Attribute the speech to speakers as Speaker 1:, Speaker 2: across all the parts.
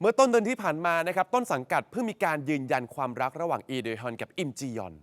Speaker 1: เมื่อต้นเดือนที่ผ่านมานะครับต้นสังกัดเพิ่งมีการยืนยันความรักระหว่างอีเดฮอนกับอิมจียอน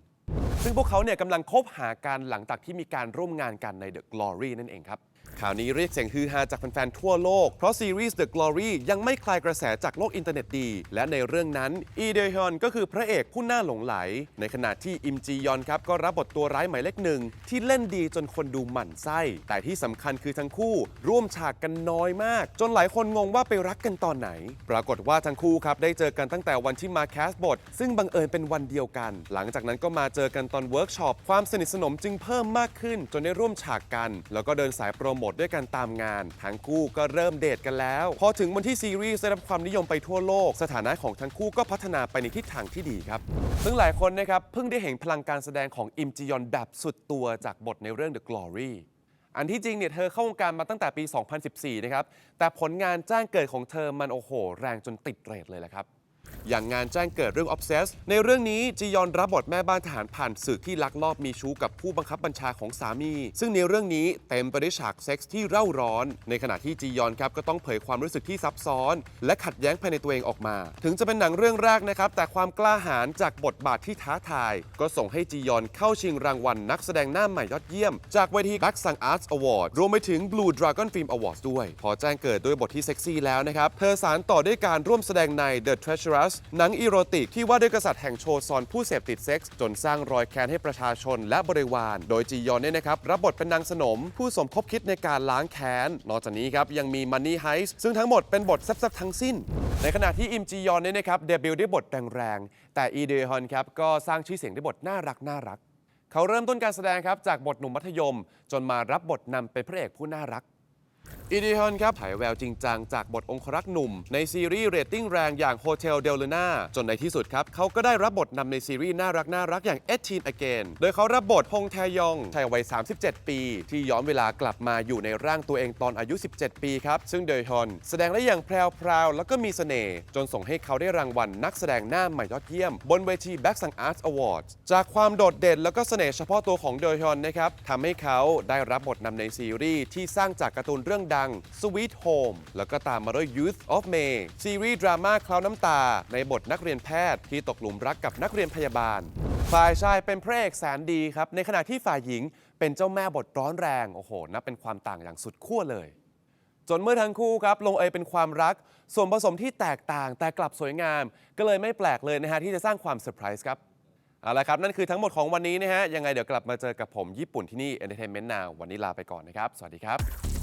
Speaker 1: ซึ่งพวกเขาเนี่ยกำลังคบหากันหลังจากที่มีการร่วมงานกันใน The Glory นั่นเองครับ ข่าวนี้เรียกเสียงฮือฮาจากแฟนๆทั่วโลก เพราะซีรีส์ The Glory ยังไม่คลายกระแสจากโลกอินเทอร์เน็ตดี และในเรื่องนั้น อีเดฮอนก็คือพระเอกผู้น่าหลงไหล ในขณะที่อิมจียอนครับก็รับบทตัวร้ายหมายเลขหนึ่ง ที่เล่นดีจนคนดูหมั่นไส้ แต่ที่สำคัญคือทั้งคู่ ร่วมฉากกันน้อยมาก จนหลายคนงงว่าไปรักกันตอนไหน ปรากฏว่าทั้งคู่ครับได้เจอกันตั้งแต่วันที่มาแคสบท ซึ่งบังเอิญเป็นวันเดียวกัน หลังจากนั้นก็มาเจอกันตอนเวิร์กช็อปความสนิทสนมจึงเพิ่มมากขึ้น จนได้ร่วมฉากกัน แล้วก็เดินสายโปรโมทด้วยกันตามงาน ทั้งคู่ก็เริ่มเดทกันแล้ว พอถึงวันที่ซีรีส์ได้รับความนิยมไปทั่วโลก สถานะของทั้งคู่ก็พัฒนาไปในทิศทางที่ดีครับ ซึ่งหลายคนนะครับเพิ่งได้เห็นพลังการแสดงของอิมจิยอนแบบสุดตัวจากบทในเรื่อง The Glory อันที่จริงเนี่ยเธอเข้าวงการมาตั้งแต่ปี 2014 นะครับ แต่ผลงานจ้างเกิดของเธอมันโอ้โห แรงจนติดเรทเลยแหละครับ อย่างงานแจ้งเกิดเรื่อง Obsess ในเรื่องนี้จียอนรับบทแม่บ้านทหารผ่านศึกที่ลักลอบมีชู้กับผู้บังคับบัญชาของสามี ซึ่งในเรื่องนี้เต็มไปด้วยฉากเซ็กส์ที่เร่าร้อน ในขณะที่จียอนครับก็ต้องเผยความรู้สึกที่ซับซ้อน และขัดแย้งภายในตัวเองออกมา ถึงจะเป็นหนังเรื่องแรกนะครับ แต่ความกล้าหาญจากบทบาทที่ท้าทาย ก็ส่งให้จียอนเข้าชิงรางวัลนักแสดงหน้าใหม่ยอดเยี่ยม จากเวที Back Sang Arts Award รวมไปถึง Blue Dragon Film Awards ด้วย พอแจ้งเกิดด้วยบทที่เซ็กซี่แล้วนะครับเธอสารต่อด้วยการร่วมแสดงใน the treasure Grass หนังอีโรติกที่ว่าด้วยกษัตริย์แห่งโชซอนผู้เสพติดเซ็กส์จนสร้างรอยแค้นให้ประชาชนและบริวาร โดยจียอนเนี่ยนะครับ รับบทเป็นนางสนม ผู้สมคบคิดในการล้างแค้น นอกจากนี้ครับ ยังมี Money Heist ซึ่งทั้งหมดเป็นบทแซ่บๆทั้งสิ้น ในขณะที่อิมจียอนเนี่ยนะครับเดบิวต์ด้วยบทแรงๆแต่อีเดฮอนครับก็สร้างชื่อเสียงด้วยบทน่ารักน่ารักเขาเริ่มต้นการแสดงครับจากบทหนุ่มมัธยม จนมารับบทนำเป็นพระเอกผู้น่ารักอีดีฮอนครับฉายแววจริงจังจากบทองครักษ์หนุ่ม ในซีรีส์เรตติ้งแรงอย่าง Hotel Del Luna จนในที่สุดครับเขาก็ได้รับบทนำในซีรีส์น่ารักน่ารักอย่าง e t 18 Again โดยเขารับบทฮงแทยองชายวัย 37 ปี ที่ย้อนเวลากลับมาอยู่ในร่างตัวเองตอนอายุ 17 ปีครับ ซึ่งเดยฮอนแสดงได้อย่างแพรวๆแล้วก็มีเสน่ห์จนส่งให้เขาได้รางวัลนักแสดงหน้าใหม่ยอดเยี่ยม บนเวที Back Sang Arts Awards จากความโดดเด่นแล้วก็เสน่ห์เฉพาะตัวของเดยฮอนนะครับทำให้เขาได้รับบทนำในซีรีส์ที่สร้างจากการ์ตูนเรื่องดัง Sweet Home แล้วก็ตามมาด้วย Youth of May ซีรีส์ดราม่าคลาวน้ำตา ในบทนักเรียนแพทย์ที่ตกหลุมรักกับนักเรียนพยาบาล ฝ่ายชายเป็นพระเอกแสนดีครับ ในขณะที่ฝ่ายหญิงเป็นเจ้าแม่บทร้อนแรง โอ้โห นับเป็นความต่างอย่างสุดขั้วเลย จนเมื่อทั้งคู่ครับ ลงเอยเป็นความรัก ส่วนผสมที่แตกต่างแต่กลับสวยงาม ก็เลยไม่แปลกเลยนะฮะที่จะสร้างความเซอร์ไพรส์ครับเอาละครับ นั่นคือทั้งหมดของวันนี้นะฮะ ยังไงเดี๋ยวกลับมาเจอกับผมญี่ปุ่นที่นี่ Entertainment Now วันนี้ลาไปก่อนนะครับ สวัสดีครับ